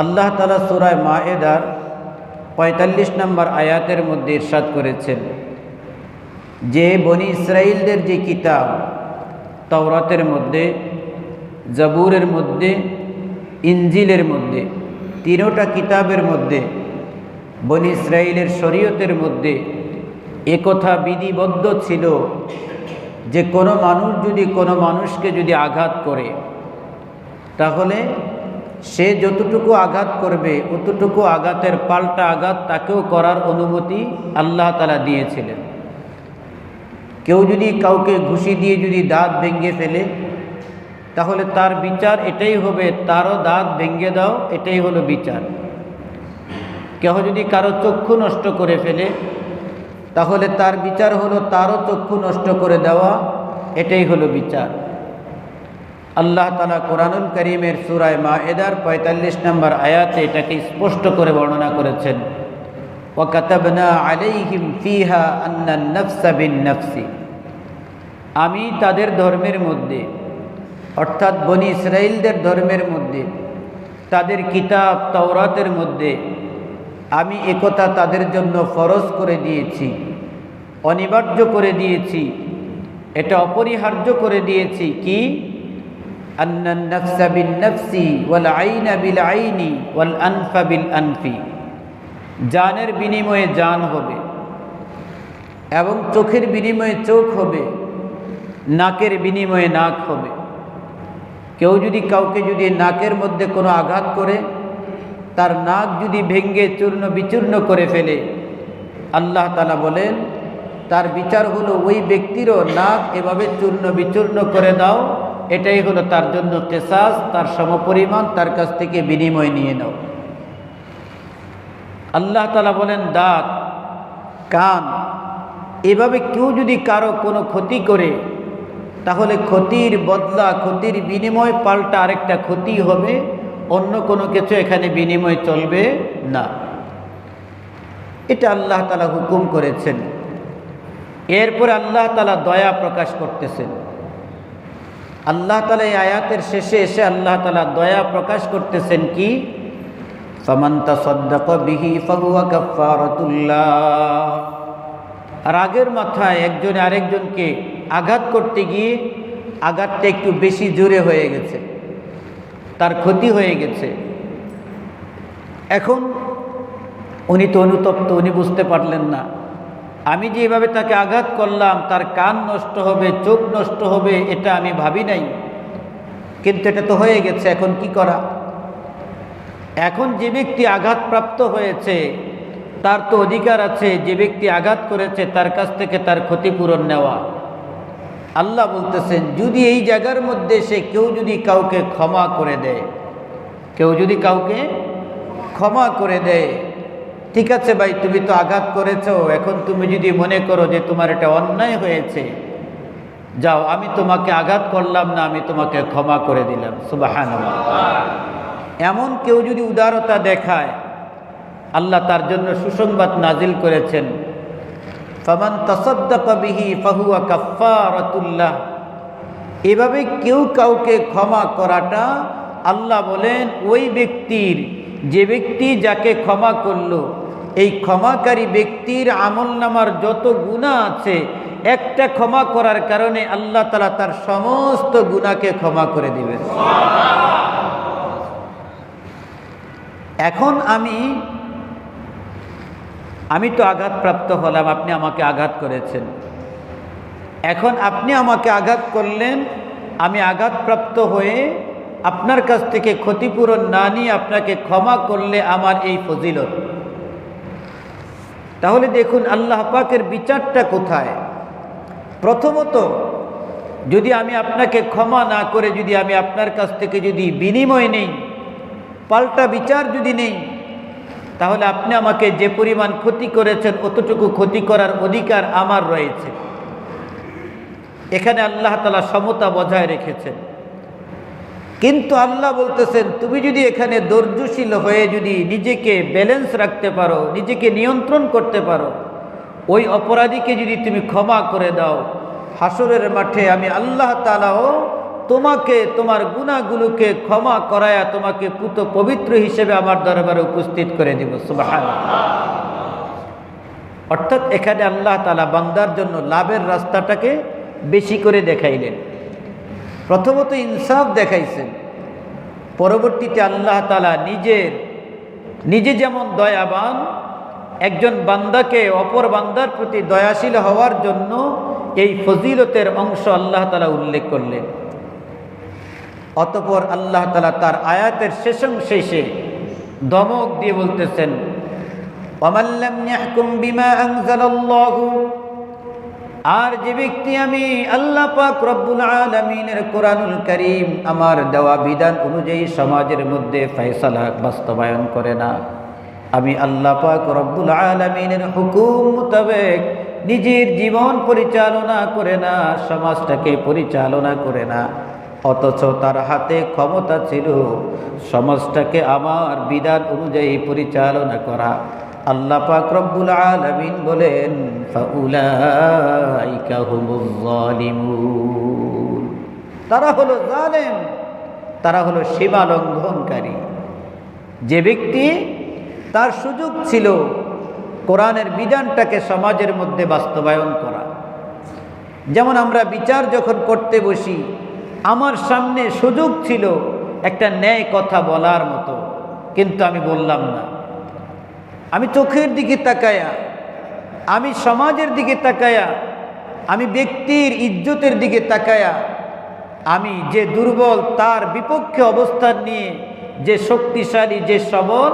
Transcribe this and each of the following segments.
আল্লাহ তালা সুরায় মা এদার পঁয়তাল্লিশ নম্বর আয়াতের মধ্যে ইরশাদ করেছেন, যে বনি ইসরায়েলদের যে কিতাব তওরাতের মধ্যে, জবুরের মধ্যে ইঞ্জিলের মধ্যে, তিনোটা কিতাবের মধ্যে, বনি ইসরায়েলের শরীয়তের মধ্যে একথা বিধিবদ্ধ ছিল যে কোনো মানুষ যদি কোনো মানুষকে যদি আঘাত করে, তাহলে সে যতটুকু আঘাত করবে, অতটুকু আঘাতের পাল্টা আঘাত তাকেও করার অনুমতি আল্লাহ তালা দিয়েছিলেন। কেউ যদি কাউকে ঘুষি দিয়ে যদি দাঁত ভেঙে ফেলে, তাহলে তার বিচার এটাই হবে, তারও দাঁত ভেঙে দাও, এটাই হলো বিচার। কেউ যদি কারও চক্ষু নষ্ট করে ফেলে, তাহলে তার বিচার হলো তারও চক্ষু নষ্ট করে দেওয়া, এটাই হলো বিচার। আল্লাহ তালা কোরআনুল করিমের সুরায় মা এদার পঁয়তাল্লিশ নম্বর আয়াতে এটাকে স্পষ্ট করে বর্ণনা করেছেন। ওকাতবনা আলাইহিম ফিহা আন্না নফসা বিন নফসি আমি তাদের ধর্মের মধ্যে, অর্থাৎ বনি ইসরায়েলদের ধর্মের মধ্যে, তাদের কিতাব তওরাতের মধ্যে আমি একথা তাদের জন্য ফরজ করে দিয়েছি, অনিবার্য করে দিয়েছি, এটা অপরিহার্য করে দিয়েছি কি? আইনা বিল আইনি ওয়াল আনফা বিল আনফি। জানের বিনিময়ে জান হবে এবং চোখের বিনিময়ে চোখ হবে, নাকের বিনিময়ে নাক হবে। কেউ যদি কাউকে যদি নাকের মধ্যে কোনো আঘাত করে, তার নাক যদি ভেঙ্গে চূর্ণ বিচূর্ণ করে ফেলে, আল্লাহ তালা বলেন, তার বিচার হলো ওই ব্যক্তিরও নাক এভাবে চূর্ণ বিচূর্ণ করে দাও এটাই হলো তার জন্য কেসাস, তার সমপরিমাণ, তার কাছ থেকে বিনিময় নিয়ে নাও। আল্লাহ তালা বলেন, দাঁত, কান, এভাবে কেউ যদি কারও কোনো ক্ষতি করে, তাহলে ক্ষতির বদলা, ক্ষতির বিনিময় পাল্টা আরেকটা ক্ষতি হবে, অন্য কোনো কিছু এখানে বিনিময় চলবে না। এটা আল্লাহ তালা হুকুম করেছেন। এরপর আল্লাহ তালা দয়া প্রকাশ করতেছেন। আল্লাহ তালা এই আয়াতের শেষে এসে আল্লাহ তালা দয়া প্রকাশ করতেছেন কি? ফমন্তা সদ্দক বিহি কাফারতুল্লাহ রাগের মাথায় একজন আরেকজনকে আঘাত করতে গিয়ে আঘাতটা একটু বেশি জোরে হয়ে গেছে। তার ক্ষতি হয়ে গেছে। এখন উনি তো অনুতপ্ত, উনি বুঝতে পারলেন না। আমি যে এভাবে তাকে আঘাত করলাম, তার কান নষ্ট হবে, চোখ নষ্ট হবে, এটা আমি ভাবি নাই। কিন্তু এটা তো হয়ে গেছে, এখন কি করা? এখন যে ব্যক্তি আঘাতপ্রাপ্ত হয়েছে, তার তো অধিকার আছে, যে ব্যক্তি আঘাত করেছে, তার কাছ থেকে তার ক্ষতিপূরণ নেওয়া। আল্লাহ বলতেছেন, যদি এই জায়গার মধ্যে সে কেউ যদি কাউকে ক্ষমা করে দেয়, কেউ যদি কাউকে ক্ষমা করে দেয় ঠিক আছে ভাই, তুমি তো আঘাত করেছ। এখন তুমি যদি মনে করো যে তোমার এটা অন্যায় হয়েছে, যাও, আমি তোমাকে আঘাত করলাম না, আমি তোমাকে ক্ষমা করে দিলাম। সুবাহান এমন কেউ যদি উদারতা দেখায়, আল্লাহ তার জন্য সুসংবাদ নাজিল করেছেন। ফমান তসদ্দকবিহি ফাহুয়া কাফারতুল্লাহ এভাবে কেউ কাউকে ক্ষমা করাটা আল্লাহ বলেন ওই ব্যক্তির যে ব্যক্তি যাকে ক্ষমা করল, এই ক্ষমাকারী ব্যক্তির আমল নামার যত গুণা আছে, একটা ক্ষমা করার কারণে আল্লাহ তালা তার সমস্ত গুণাকে ক্ষমা করে দিবেন। এখন আমি আমি তো আঘাতপ্রাপ্ত হলাম, আপনি আমাকে আঘাত করেছেন। এখন আপনি আমাকে আঘাত করলেন, আমি আঘাতপ্রাপ্ত হয়ে আপনার কাছ থেকে ক্ষতিপূরণ না নিয়ে আপনাকে ক্ষমা করলে আমার এই ফজিলত। তাহলে দেখুন আল্লাহ পাকের বিচারটা কোথায়? প্রথমত, যদি আমি আপনাকে ক্ষমা না করে যদি আমি আপনার কাছ থেকে যদি বিনিময় নেই, পাল্টা বিচার যদি নেই, তাহলে আপনি আমাকে যে পরিমাণ ক্ষতি করেছেন অতটুকু ক্ষতি করার অধিকার আমার রয়েছে। এখানে আল্লাহ তালা সমতা বজায় রেখেছেন। কিন্তু আল্লাহ বলতেছেন, তুমি যদি এখানে ধৈর্যশীল হয়ে যদি নিজেকে ব্যালেন্স রাখতে পারো, নিজেকে নিয়ন্ত্রণ করতে পারো, ওই অপরাধীকে যদি তুমি ক্ষমা করে দাও, হাসরের মাঠে আমি আল্লাহ তালাও তোমাকে, তোমার গুণাগুলোকে ক্ষমা করায়া তোমাকে পুত পবিত্র হিসেবে আমার দরবারে উপস্থিত করে দিব। অর্থাৎ এখানে আল্লাহ তালা বান্দার জন্য লাভের রাস্তাটাকে বেশি করে দেখাইলেন। প্রথমত ইনসাফ দেখাইছেন। পরবর্তীতে আল্লাহ তালা নিজের, নিজে যেমন দয়াবান, একজন বান্দাকে অপর বান্দার প্রতি দয়াশীল হওয়ার জন্য এই ফজিলতের অংশ আল্লাহ তালা উল্লেখ করলেন। অতপর আল্লাহ তালা তার আয়াতের শেষং শেষে দমক দিয়ে বলতেছেন অমাল্লাম বিমা আর যে ব্যক্তি আমি আল্লাহ পাক রব্বুল আলমিনের কোরআনুল করিম আমার দেওয়া বিধান অনুযায়ী সমাজের মধ্যে ফয়সালা বাস্তবায়ন করে না। আমি আল্লাহ পাক রব্বুল আলমিনের হুকুম মোতাবেক নিজের জীবন পরিচালনা করে না, সমাজটাকে পরিচালনা করে না। অথচ তার হাতে ক্ষমতা ছিল সমাজটাকে আমার বিধান অনুযায়ী পরিচালনা করা। আল্লাহ পাক রব্বুল আলামিন বলেন, ফাউলাইকা হুমুজ জালিমুন। তারা হলো জালেম, তারা হলো সীমা লঙ্ঘনকারী। যে ব্যক্তি তার সুযোগ ছিল কোরআনের বিধানটাকে সমাজের মধ্যে বাস্তবায়ন করা। যেমন আমরা বিচার যখন করতে বসি, আমার সামনে সুযোগ ছিল একটা ন্যায় কথা বলার মতো, কিন্তু আমি বললাম না। আমি চোখের দিকে তাকায়া, আমি সমাজের দিকে তাকায়া, আমি ব্যক্তির ইজ্জতের দিকে তাকায়া, আমি যে দুর্বল তার বিপক্ষে অবস্থান নিয়ে যে শক্তিশালী, যে সবল,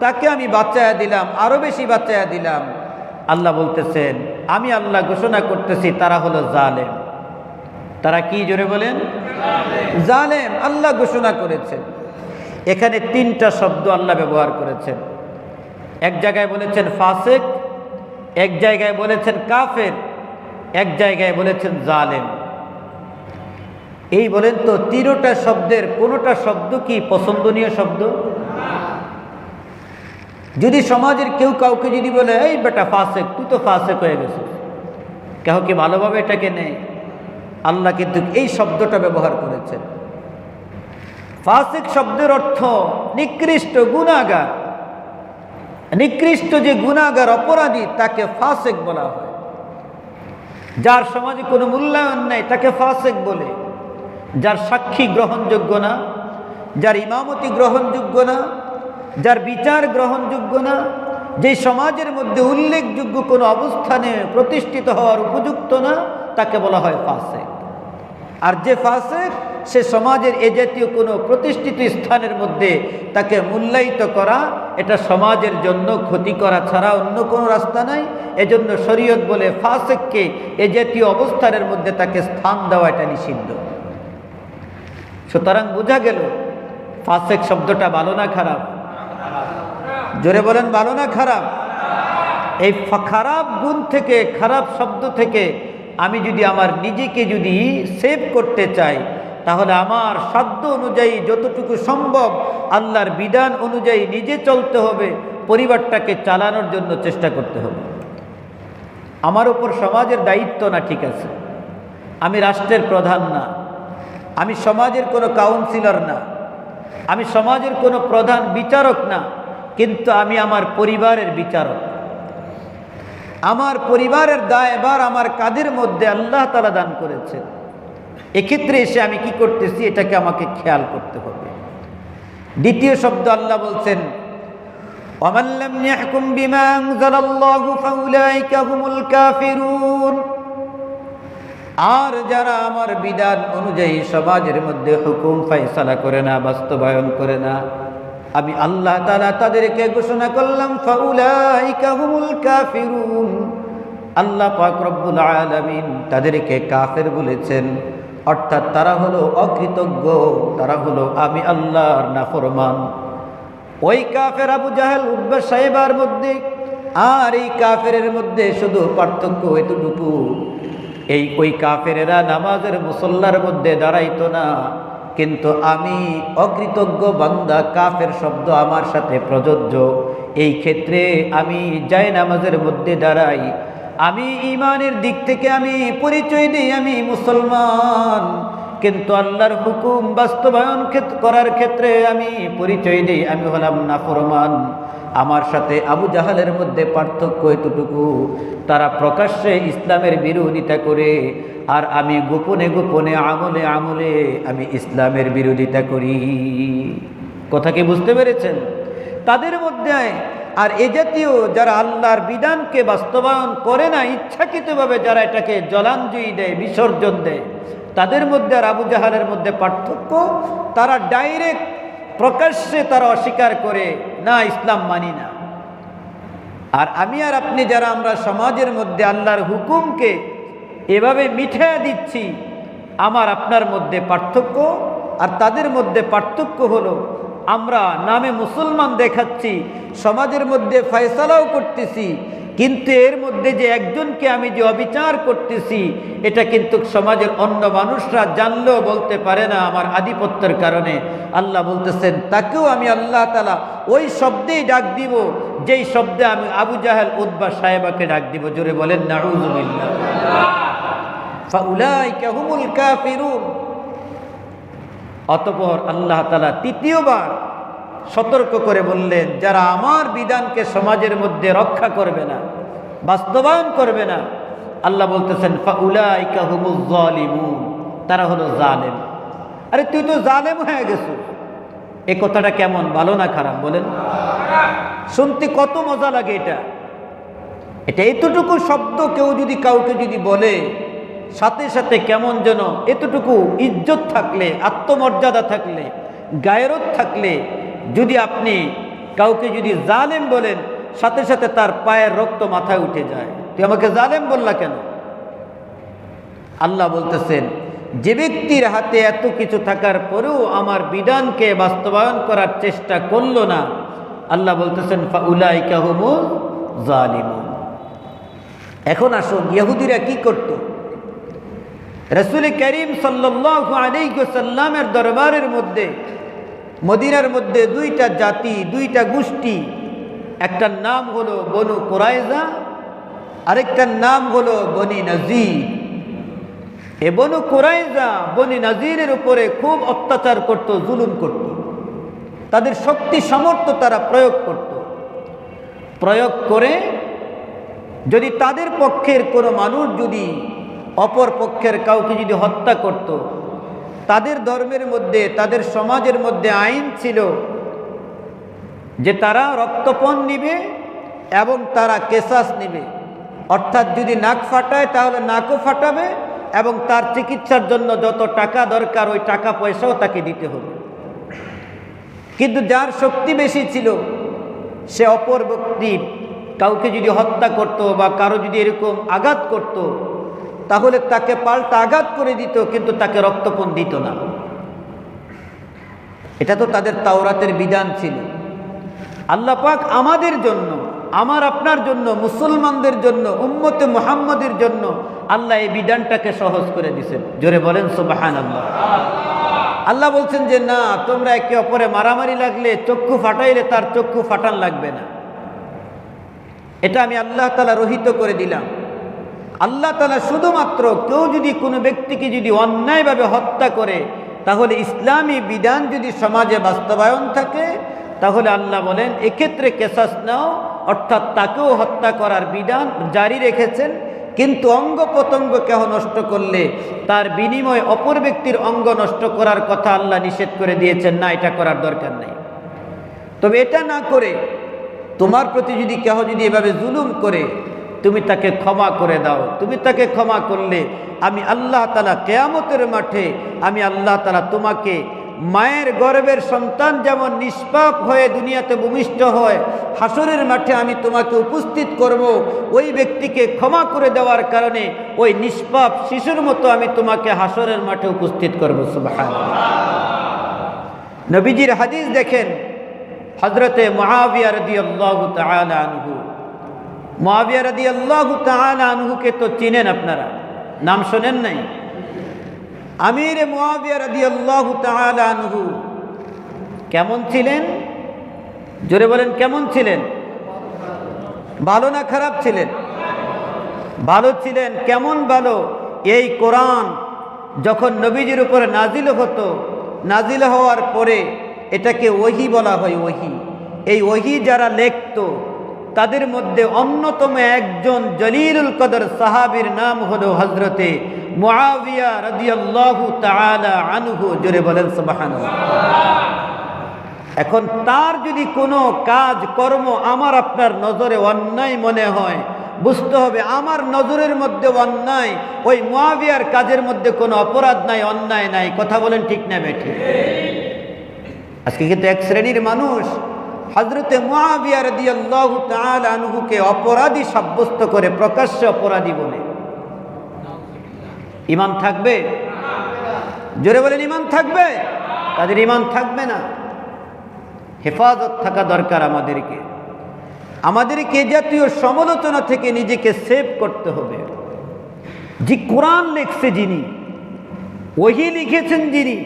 তাকে আমি বাঁচায়া দিলাম আরও বেশি বাঁচায়া দিলাম। আল্লাহ বলতেছেন, আমি আল্লাহ ঘোষণা করতেছি, তারা হলো জালেম। তারা কি জোরে বলেন? জালেম। আল্লাহ ঘোষণা করেছেন। এখানে তিনটা শব্দ আল্লাহ ব্যবহার করেছেন। এক জায়গায় বলেছেন ফাসেক, এক জায়গায় বলেছেন কাফের, এক জায়গায় বলেছেন জালেম। এই বলেন তো, তিনোটা শব্দের কোনোটা শব্দ কি পছন্দনীয় শব্দ? যদি সমাজের কেউ কাউকে যদি বলে, এই বেটা ফাসেক, তুই তো ফাসেক হয়ে গেছিস। কেউ কি ভালোভাবে এটাকে নেয়? আল্লাহ কিন্তু এই শব্দটা ব্যবহার করেছেন। ফাসেক শব্দের অর্থ নিকৃষ্ট গুণাগার নিকৃষ্ট যে গুণাগার অপরাধী তাকে ফাসেক বলা হয়। যার সমাজে কোনো মূল্যায়ন নেই, তাকে ফাসেক বলে। যার সাক্ষী গ্রহণযোগ্য না, যার ইমামতি গ্রহণযোগ্য না, যার বিচার গ্রহণযোগ্য না, যে সমাজের মধ্যে উল্লেখযোগ্য কোনো অবস্থানে প্রতিষ্ঠিত হওয়ার উপযুক্ত না, তাকে বলা হয় ফাসেক। আর যে ফাসেক সে সমাজের এ জাতীয় কোনো প্রতিষ্ঠিত স্থানের মধ্যে তাকে মূল্যায়িত করা, এটা সমাজের জন্য ক্ষতি করা ছাড়া অন্য কোনো রাস্তা নাই। এজন্য শরীয়ত বলে ফাসেককে এ জাতীয় অবস্থানের মধ্যে তাকে স্থান দেওয়া এটা নিষিদ্ধ। সুতরাং বোঝা গেল, ফাসেক শব্দটা ভালো না খারাপ? জোরে বলেন, ভালো না খারাপ? এই খারাপ গুণ থেকে, খারাপ শব্দ থেকে আমি যদি আমার নিজেকে যদি সেভ করতে চাই তাহলে আমার সাধ্য অনুযায়ী যতটুকু সম্ভব আল্লাহর বিধান অনুযায়ী নিজে চলতে হবে, পরিবারটাকে চালানোর জন্য চেষ্টা করতে হবে। আমার ওপর সমাজের দায়িত্ব না ঠিক আছে। আমি রাষ্ট্রের প্রধান না। আমি সমাজের কোনো কাউন্সিলর না। আমি সমাজের কোনো প্রধান বিচারক না। কিন্তু আমি আমার পরিবারের বিচারক। আমার পরিবারের দায় এবার আমার কাদের মধ্যে আল্লাহ তালা দান করেছে এক্ষেত্রে এসে আমি কি করতেছি? এটাকে আমাকে খেয়াল করতে হবে। দ্বিতীয় শব্দ আল্লাহ বলছেন আর যারা আমার বিধান অনুযায়ী সমাজের মধ্যে হুকুম ফাইসালা করে না, বাস্তবায়ন করে না, আমি আল্লাহ তারা তাদেরকে ঘোষণা করলাম আল্লাহ পাক রব্বুল আলামিন তাদেরকে কাফের বলেছেন। অর্থাৎ তারা হলো অকৃতজ্ঞ, তারা হলো আমি আল্লাহর নাফরমান। ওই কাফের আবু জাহেল উদ্বে সাহেবার মধ্যে, আর এই কাফের মধ্যে শুধু পার্থক্য এতটুকু, এই ওই কাফেরেরা নামাজের মুসল্লার মধ্যে দাঁড়াইত না, কিন্তু আমি অকৃতজ্ঞ বান্দা, কাফের শব্দ আমার সাথে প্রযোজ্য। এই ক্ষেত্রে আমি যাই নামাজের মধ্যে দাঁড়াই আমি ইমানের দিক থেকে আমি পরিচয় দিই, আমি মুসলমান। কিন্তু আল্লাহর হুকুম বাস্তবায়ন করার ক্ষেত্রে আমি পরিচয় দিই, আমি হলাম নাফরমান। আমার সাথে আবু জাহালের মধ্যে পার্থক্য এতটুকু, তারা প্রকাশ্যে ইসলামের বিরোধিতা করে, আর আমি গোপনে গোপনে, আমলে আমলে আমি ইসলামের বিরোধিতা করি। কথা কি বুঝতে পেরেছেন? তাদের মধ্যে আর এ জাতীয় যারা আল্লাহর বিধানকে বাস্তবায়ন করে না, ইচ্ছাকৃতভাবে যারা এটাকে জলাঞ্জলি দেয়, বিসর্জন দেয়, তাদের মধ্যে আর আবু জাহালের মধ্যে পার্থক্য, তারা ডাইরেক্ট প্রকাশ্যে তারা অস্বীকার করে, না, ইসলাম মানি না। আর আমি আর আপনি যারা আমরা সমাজের মধ্যে আল্লাহর হুকুমকে এভাবে মিঠাইয়া দিচ্ছি, আমার আপনার মধ্যে পার্থক্য, আর তাদের মধ্যে পার্থক্য হলো আমরা নামে মুসলমান দেখাচ্ছি, সমাজের মধ্যে ফয়সালাও করতেছি, কিন্তু এর মধ্যে যে একজনকে আমি যে অবিচার করতেছি, এটা কিন্তু সমাজের অন্য মানুষরা জানলেও বলতে পারে না আমার আধিপত্যের কারণে। আল্লাহ বলতেছেন, তাকেও আমি আল্লাহ তালা ওই শব্দেই ডাক দিব, যেই শব্দে আমি আবু জাহেল উদ্বা সাহেবাকে ডাক দিব। জোরে বলেন, নাউজুবিল্লাহ। ফাউলাইকা হুমুল কাফিরুন। অতপর আল্লাহ তালা তৃতীয়বার সতর্ক করে বললেন, যারা আমার বিধানকে সমাজের মধ্যে রক্ষা করবে না, বাস্তবায়ন করবে না, আল্লাহ বলতেছেন তারা হলো জালেম। আরে তুই তো জালেম হয়ে গেছো। এ কথাটা কেমন, ভালো না খারাপ বলেন? শুনতে কত মজা লাগে এটা। এটা এতটুকু শব্দ কেউ যদি কাউকে যদি বলে সাথে সাথে কেমন যেন এতটুকু ইজ্জত থাকলে, আত্মমর্যাদা থাকলে, গায়রত থাকলে, যদি আপনি কাউকে যদি জালেম বলেন, সাথে সাথে তার পায়ের রক্ত মাথায় উঠে যায়। তুই আমাকে জালেম বললা কেন? আল্লাহ বলতেছেন, যে ব্যক্তির হাতে এত কিছু থাকার পরেও আমার বিধানকে বাস্তবায়ন করার চেষ্টা করল না। আল্লাহ বলতেছেন, ফাউলাইকা হুমুল জালিমুন। এখন আসুন, ইহুদিরা কি করত? রসুল করিম সাল্লামের দরবারের মধ্যে, মদিনার মধ্যে দুইটা জাতি, দুইটা গোষ্ঠী, একটার নাম হলো বনু কোরাইজা আরেকটার নাম হলো বনি নজির। এ বনু কোরাইজা বনি নাজিরের উপরে খুব অত্যাচার করত, জুলুম করত। তাদের শক্তি সামর্থ্য তারা প্রয়োগ করত। প্রয়োগ করে যদি তাদের পক্ষের কোনো মানুষ যদি অপর পক্ষের কাউকে যদি হত্যা করত, তাদের ধর্মের মধ্যে, তাদের সমাজের মধ্যে আইন ছিল যে তারা রক্তপণ নিবে এবং তারা কেসাস নিবে। অর্থাৎ যদি নাক ফাটায়, তাহলে নাকও ফাটাবে এবং তার চিকিৎসার জন্য যত টাকা দরকার, ওই টাকা পয়সাও তাকে দিতে হবে। কিন্তু যার শক্তি বেশি ছিল, সে অপর ব্যক্তি কাউকে যদি হত্যা করত বা কারও যদি এরকম আঘাত করত তাহলে তাকে পাল্টা আঘাত করে দিত, কিন্তু তাকে রক্তপণ দিত না। এটা তো তাদের তাওরাতের বিধান ছিল। আল্লাহ পাক আমাদের জন্য, আমার আপনার জন্য, মুসলমানদের জন্য, উম্মতে মুহাম্মদের জন্য আল্লাহ এই বিধানটাকে সহজ করে দিছেন জোরে বলেন সুবাহান আল্লাহ আল্লাহ বলছেন যে, না, তোমরা একে অপরে মারামারি লাগলে, চক্ষু ফাটাইলে তার চক্ষু ফাটান লাগবে না। এটা আমি আল্লাহ তালা রহিত করে দিলাম। আল্লাহ তালা শুধুমাত্র কেউ যদি কোনো ব্যক্তিকে যদি অন্যায়ভাবে হত্যা করে, তাহলে ইসলামী বিধান যদি সমাজে বাস্তবায়ন থাকে, তাহলে আল্লাহ বলেন, এক্ষেত্রে কেসাস নাও, অর্থাৎ তাকেও হত্যা করার বিধান জারি রেখেছেন, কিন্তু অঙ্গ প্রত্যঙ্গ কেহ নষ্ট করলে, তার বিনিময়ে অপর ব্যক্তির অঙ্গ নষ্ট করার কথা আল্লাহ নিষেধ করে দিয়েছেন, না, এটা করার দরকার নেই। তবে এটা না করে তোমার প্রতি যদি কেহ যদি এভাবে জুলুম করে তুমি তাকে ক্ষমা করে দাও। তুমি তাকে ক্ষমা করলে আমি আল্লাহ তালা কেয়ামতের মাঠে আমি আল্লাহ তালা তোমাকে মায়ের গর্বের সন্তান যেমন নিষ্পাপ হয়ে দুনিয়াতে ভূমিষ্ঠ হয়, হাসরের মাঠে আমি তোমাকে উপস্থিত করব। ওই ব্যক্তিকে ক্ষমা করে দেওয়ার কারণে ওই নিষ্পাপ শিশুর মতো আমি তোমাকে হাসরের মাঠে উপস্থিত করব। সুবাহ নবীজির হাদিস দেখেন হজরতে মহাবিয়া রদি আল্লাহ আনহু। মহাবিয়া রদি আল্লাহ আনহুকে তো চিনেন আপনারা। নাম শোনেন নাই? আমির মহাবিয়া রদি আল্লাহ আনহু কেমন ছিলেন? জোরে বলেন, কেমন ছিলেন? ভালো না খারাপ ছিলেন? ভালো ছিলেন, কেমন ভালো? এই কোরআন যখন নবীজির উপরে নাজিল হতো, নাজিল হওয়ার পরে এটাকে ওহি বলা হয় ওহি। এই ওহি যারা লেখত তাদের মধ্যে অন্যতম একজন জলিলুল কদর সাহাবীর নাম হলো হজরতে মুআবিয়া রাদিয়াল্লাহু তাআলা আনহু। জোরে বলেন, সুবহানাল্লাহ। এখন তার যদি কোনো কাজ, কর্ম আমার আপনার নজরে অন্যায় মনে হয়, বুঝতে হবে আমার নজরের মধ্যে অন্যায়, ওই মুয়াবিয়ার কাজের মধ্যে কোনো অপরাধ নাই, অন্যায় নাই। কথা বলেন ঠিক না বেঠি আজকে কিন্তু এক শ্রেণির মানুষ হজরতে মুয়াবিয়ার দিয়াল্লাহু অপরাধী সাব্যস্ত করে প্রকাশ্যে অপরাধী বলে। ইমান থাকবে? জোরে বলেন ইমান থাকবে? তাদের ইমান থাকবে না। হেফাজত থাকা দরকার আমাদেরকে। আমাদেরকে জাতীয় সমালোচনা থেকে নিজেকে সেভ করতে হবে। যে কোরআন লিখছে যিনি, ওহি লিখেছেন যিনি,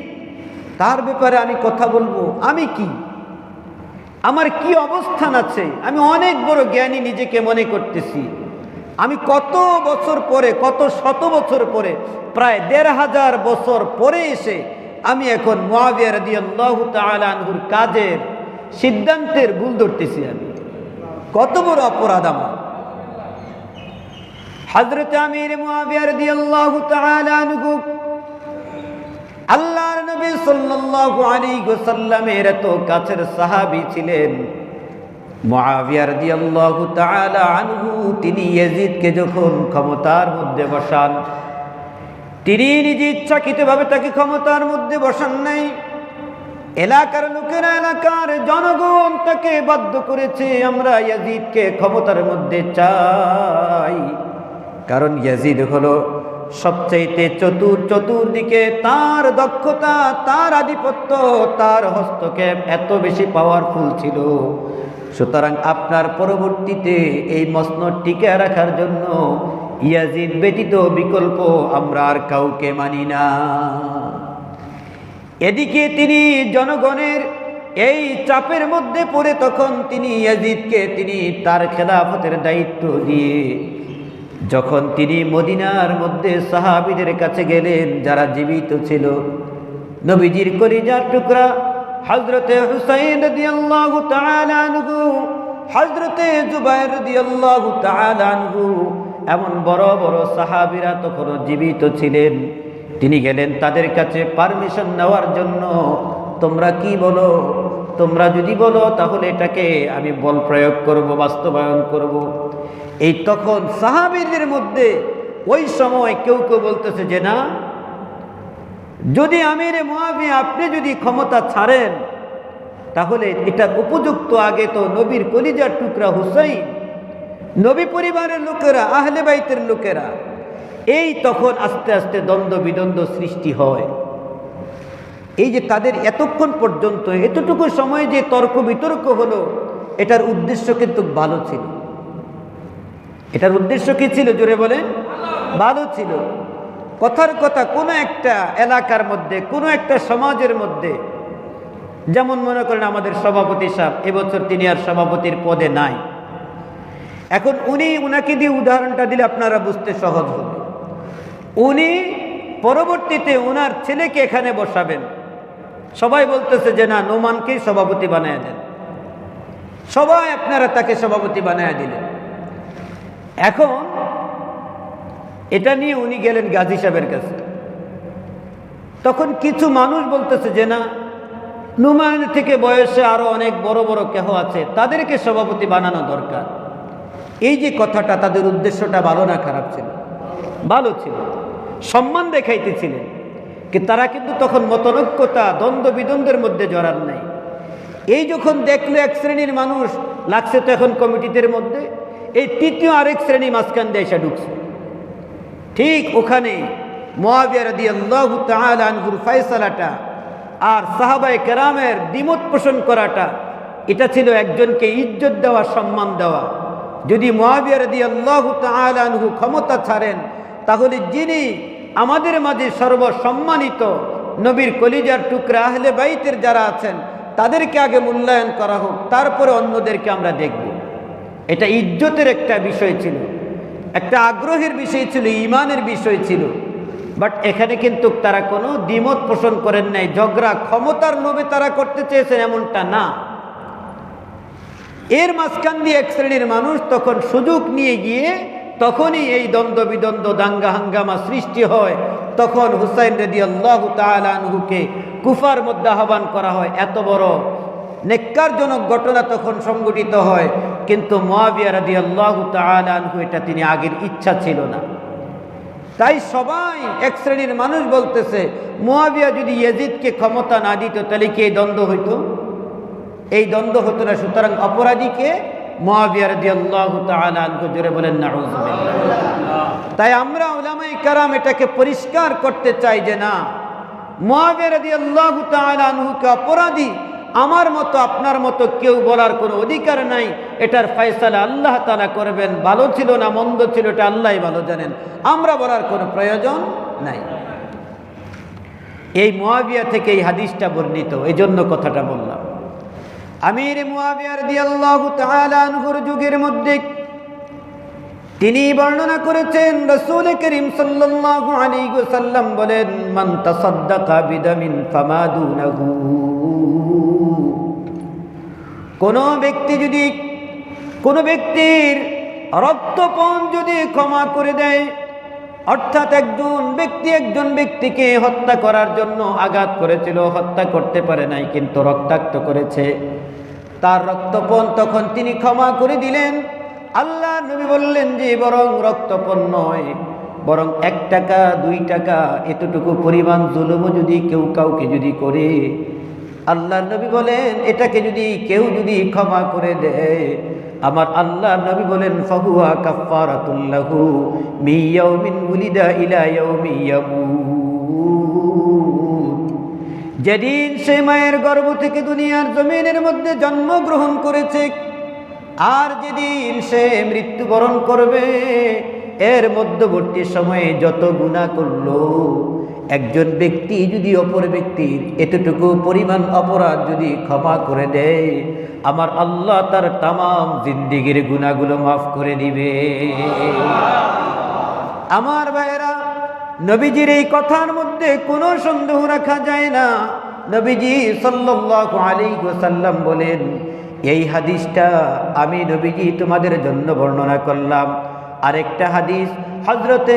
তার ব্যাপারে আমি কথা বলব। আমি কি? আমার কি অবস্থান আছে? আমি অনেক বড় জ্ঞানী নিজেকে মনে করতেছি। আমি কত বছর পরে, কত শত বছর পরে, প্রায় দেড় হাজার বছর পরে এসে আমি এখন আল্লাহ কাজের সিদ্ধান্তের ভুল ধরতেছি আমি। কত বড় অপরাধ আমার। হজরত আমির মহাবিয়া রাদি আল্লাহ নবী সাল্লাল্লাহু আলাইহি ওয়াসাল্লামের এত কাছের সাহাবী ছিলেন। মুআবিয়া রাদিয়াল্লাহু তাআলা আনহু, তিনি ইয়াজিদকে যখন ক্ষমতার মধ্যে বসান, তিনি নিজ ইচ্ছাকৃতভাবে তাকে ক্ষমতার মধ্যে বসান নাই। এলাকার লোকেরা, এলাকার জনগণ তাকে বাধ্য করেছে, আমরা ইয়াজিদকে ক্ষমতার মধ্যে চাই। কারণ ইয়াজিদ হলো সবচাইতে চতুর চতুর্দিকে তার দক্ষতা, তার আধিপত্য, তার হস্তক্ষেপ এত বেশি পাওয়ারফুল ছিল। সুতরাং আপনার পরবর্তীতে এই মসনদ টিকে রাখার জন্য ইয়াজিদ ব্যতীত বিকল্প আমরা আর কাউকে মানি না। এদিকে তিনি জনগণের এই চাপের মধ্যে পড়ে তখন তিনি ইয়াজিদকে তিনি তার খেলাফতের দায়িত্ব দিয়ে যখন তিনি মদিনার মধ্যে সাহাবিদের কাছে গেলেন, যারা জীবিত ছিল, নবীজির কলিজার টুকরা হজরতে হুসাইন হজরতে জুবাইর এমন বড় বড় সাহাবিরা তখনও জীবিত ছিলেন। তিনি গেলেন তাদের কাছে পারমিশন নেওয়ার জন্য। তোমরা কি বলো? তোমরা যদি বলো, তাহলে এটাকে আমি বল প্রয়োগ করব, বাস্তবায়ন করব। এই তখন সাহাবিদের মধ্যে ওই সময় কেউ কেউ বলতেছে যে না, যদি আমির মহাবি আপনি যদি ক্ষমতা ছাড়েন, তাহলে এটার উপযুক্ত আগে তো নবীর কলিজার টুকরা হুসাইন, নবী পরিবারের লোকেরা, আহলে বাইতের লোকেরা, এই তখন আস্তে আস্তে দ্বন্দ্ব বিদ্বন্দ্ব সৃষ্টি হয়। এই যে তাদের এতক্ষণ পর্যন্ত, এতটুকু সময় যে তর্ক বিতর্ক হলো, এটার উদ্দেশ্য কিন্তু ভালো ছিল। এটার উদ্দেশ্য কি ছিল? জোরে বলেন। ভালো ছিল। কথার কথা কোনো একটা এলাকার মধ্যে, কোনো একটা সমাজের মধ্যে, যেমন মনে করেন আমাদের সভাপতি সাহেব, এবছর তিনি আর সভাপতির পদে নাই। এখন উনি উনাকে দিয়ে উদাহরণটা দিলে আপনারা বুঝতে সহজ হবে। উনি পরবর্তীতে ওনার ছেলেকে এখানে বসাবেন। সবাই বলতেছে যে, না, নোমানকেই সভাপতি বানায় দেন। সবাই আপনারা তাকে সভাপতি বানায় দিলেন। এখন এটা নিয়ে উনি গেলেন গাজী সাহেবের কাছে। তখন কিছু মানুষ বলতেছে যে, না, নুমায়ন থেকে বয়সে আরও অনেক বড় বড় কেহ আছে, তাদেরকে সভাপতি বানানো দরকার। এই যে কথাটা, তাদের উদ্দেশ্যটা ভালো না খারাপ ছিল? ভালো ছিল। সম্মান দেখাইতেছিলেন। কি তারা কিন্তু তখন মতনৈক্যতা দ্বন্দ্ব বিদ্বন্দ্বের মধ্যে জড়ান নাই। এই যখন দেখল এক শ্রেণির মানুষ, লাগছে তো এখন কমিটিদের মধ্যে এই তৃতীয় আরেক শ্রেণি মাঝখান দিয়ে এসে ঢুকছে। ঠিক ওখানে আনহুর ফয়সালাটা আর সাহাবাই কেরামের দ্বিমত পোষণ করাটা, এটা ছিল একজনকে ইজ্জত দেওয়া, সম্মান দেওয়া। যদি ক্ষমতা ছাড়েন, তাহলে যিনি আমাদের মাঝে সর্বসম্মানিত নবীর কলিজার টুকরা আহলে বাইতের যারা আছেন, তাদেরকে আগে মূল্যায়ন করা হোক, তারপরে অন্যদেরকে আমরা দেখব। এটা ইজ্জতের একটা বিষয় ছিল। একটা আগ্রহের বিষয় ছিল ইমানের বিষয় ছিল। বাট এখানে কিন্তু তারা কোনো দ্বিমত পোষণ করেন নাই। ঝগড়া ক্ষমতার লোভে তারা করতে চেয়েছেন এমনটা না। এর মাঝখান দিয়ে এক শ্রেণির মানুষ তখন সুযোগ নিয়ে গিয়ে তখনই এই দ্বন্দ্ব বিদ্বন্দ্ব দাঙ্গা হাঙ্গামা সৃষ্টি হয়। তখন হুসাইন রেদি আল্লাহ তালহুকে কুফার মধ্যে আহ্বান করা হয়, এত বড় নেককারজনক ঘটনা তখন সংগঠিত হয়। কিন্তু মোয়াবিয়া রাদি আল্লাহ তালহু এটা তিনি আগের ইচ্ছা ছিল না। তাই সবাই এক শ্রেণির মানুষ বলতেছে মোয়াবিয়া যদি ইয়েজিদকে ক্ষমতা না দিত, তাহলে কি এই দ্বন্দ্ব হইতো? এই দ্বন্দ্ব হতো না, সুতরাং অপরাধীকে তালকে জোরে বলেন না তাই আমরা ওলামাই কারাম এটাকে পরিষ্কার করতে চাই যে না মহাবিয়ার দিয়াল্লাহ তালহুকে অপরাধী আমার মতো, আপনার মতো কেউ বলার কোনো অধিকার নাই। এটার ফয়সালা আল্লাহ তালা করবেন। ভালো ছিল না মন্দ ছিল, এটা আল্লাহ ভালো জানেন। আমরা বলার কোনো প্রয়োজন নাই। এই মোয়াবিয়া থেকে এই হাদিসটা বর্ণিত এই জন্য কথাটা বললাম। আমির মহাবিহার দিয়ে আল্লাহ আনহুর যুগের মধ্যে তিনি বর্ণনা করেছেন, রাসূল করিম সাল্লাল্লাহু আলাইহি বলেন, মান তাসাদ্দাকা বিদামিন ফামা দুনাহু কোন ব্যক্তি যদি, কোন ব্যক্তির রক্তপণ যদি ক্ষমা করে দেয়, অর্থাৎ একজন ব্যক্তি একজন ব্যক্তিকে হত্যা করার জন্য আঘাত করেছিল, হত্যা করতে পারে নাই, কিন্তু রক্তাক্ত করেছে, তার রক্তপণ তখন তিনি ক্ষমা করে দিলেন। আল্লাহ নবী বললেন যে বরং রক্তপণ নয় বরং এক টাকা, দুই টাকা, এতটুকু পরিমাণ জুলুমও যদি কেউ কাউকে যদি করে, আল্লাহ নবী বলেন, এটাকে যদি কেউ যদি ক্ষমা করে দেয়, আমার আল্লাহ নবী বলেন, ফাহুয়া কাফারাতুল্লাহু মিয়াউমিন উলিদা ইলা ইয়াউমি যেদিন সে মায়ের গর্ভ থেকে দুনিয়ার জমিনের মধ্যে জন্মগ্রহণ করেছে আর যেদিন সে মৃত্যুবরণ করবে, এর মধ্যবর্তী সময়ে যত গুণা করল, একজন ব্যক্তি যদি অপর ব্যক্তির এতটুকু পরিমাণ অপরাধ যদি ক্ষমা করে দেয়, আমার আল্লাহ তার তাম জিন্দিগির গুণাগুলো মাফ করে দিবে। আমার ভাইয়েরা, নবীজির এই কথার মধ্যে কোনো সন্দেহ রাখা যায় না। নবীজি সাল্লাল্লাহু আলাইহি ওয়াসাল্লাম বলেন এই হাদিসটা আমি নবীজি তোমাদের জন্য বর্ণনা করলাম। আরেকটা হাদিস হজরতে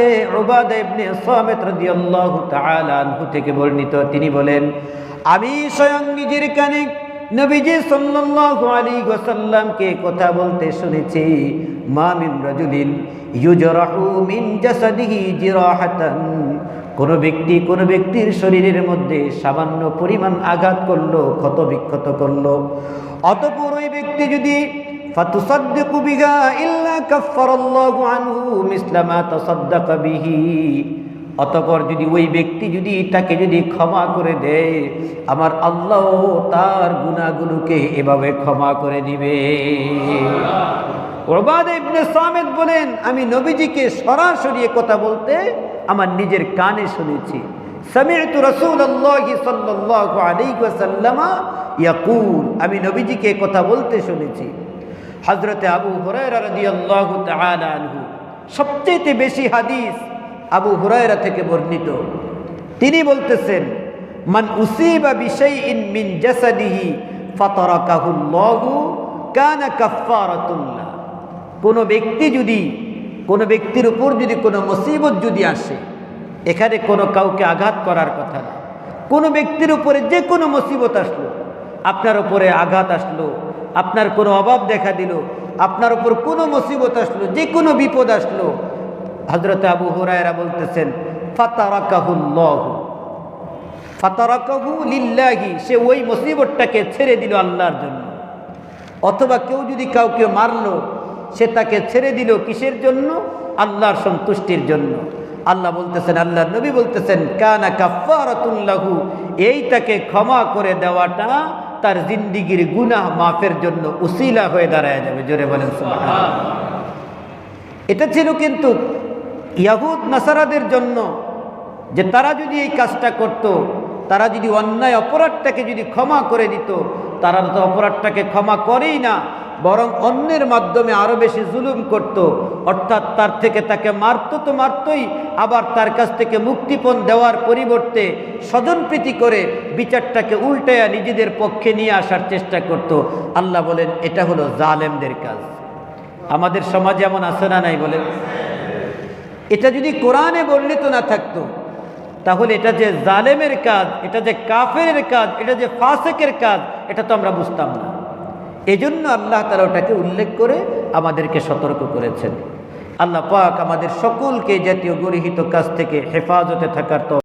থেকে বর্ণিত। তিনি বলেন, আমি স্বয়ং নিজের কানে নবীজি সাল্লাল্লাহু আলাইহি ওয়াসাল্লামকে কথা বলতে শুনেছি, মা মিন রাজুলিন ইউজরাহু কোন ব্যক্তি কোন ব্যক্তির শরীরের মধ্যে সামান্য পরিমাণ আঘাত করল ক্ষত বিক্ষত করল। অতপর ওই ব্যক্তি যদি অতপর যদি ওই ব্যক্তি যদি তাকে যদি ক্ষমা করে দেয়, আমার আল্লাহ তার গুণাগুলোকে এভাবে ক্ষমা করে দিবে। সামেদ বলেন, আমি নবীজিকে সরাসরি কথা বলতে আমার নিজের কানে শুনেছি। আলাইহি ওয়াসাল্লাম ইয়াকুল। আমি নবীজিকে কথা বলতে শুনেছি। হযরতে আবু আনহু। সবচেয়ে বেশি হাদিস আবু হুরায়রা থেকে বর্ণিত। তিনি বলতেছেন, মান উসিবা মিন ফাতারাকাহুল্লাহু কানা কাফফারাতুল্লাহ। কোন ব্যক্তি যদি, কোনো ব্যক্তির উপর যদি কোনো মুসিবত যদি আসে এখানে কোনো কাউকে আঘাত করার কথা না। কোনো ব্যক্তির উপরে যে কোনো মুসিবত আসলো, আপনার উপরে আঘাত আসলো, আপনার কোনো অভাব দেখা দিল, আপনার উপর কোনো মুসিবত আসলো, যে কোনো বিপদ আসলো হজরত আবু হুরায়রা বলতেছেন, ফাতারাকাহুল্লাহ। ফাতারাকাহু লিল্লাহি, সে ওই মুসিবতটাকে ছেড়ে দিল আল্লাহর জন্য। অথবা কেউ যদি কাউকে মারল, সে তাকে ছেড়ে দিল কিসের জন্য? আল্লাহর সন্তুষ্টির জন্য। আল্লাহ বলতেছেন আল্লাহ নবী বলতেছেন, কানা কাফারাতুল্লাহু এই তাকে ক্ষমা করে দেওয়াটা তার জিন্দিগির গুনাহ মাফের জন্য উসিলা হয়ে দাঁড়ায় যাবে। জোরে বলেন এটা ছিল কিন্তু ইয়াহুদ, নাসারাদের জন্য যে তারা যদি এই কাজটা করত, তারা যদি অন্যায় অপরাধটাকে যদি ক্ষমা করে দিত, তারা তো অপরাধটাকে ক্ষমা করেই না বরং অন্যের মাধ্যমে আরও বেশি জুলুম করত। অর্থাৎ তার থেকে তাকে মারত তো মারতই, আবার তার কাছ থেকে মুক্তিপণ দেওয়ার পরিবর্তে স্বজনপ্রীতি করে বিচারটাকে উল্টায়া নিজেদের পক্ষে নিয়ে আসার চেষ্টা করত। আল্লাহ বলেন, এটা হলো জালেমদের কাজ। আমাদের সমাজে এমন আছে না নাই বলেন? এটা যদি কোরআনে বর্ণিত না থাকতো, তাহলে এটা যে জালেমের কাজ, এটা যে কাফের কাজ, এটা যে ফাসেকের কাজ, এটা তো আমরা বুঝতাম না। এজন্য আল্লাহ তারা ওটাকে উল্লেখ করে আমাদেরকে সতর্ক করেছেন। আল্লাহ পাক আমাদের সকলকে জাতীয় গরিহিত কাজ থেকে হেফাজতে থাকার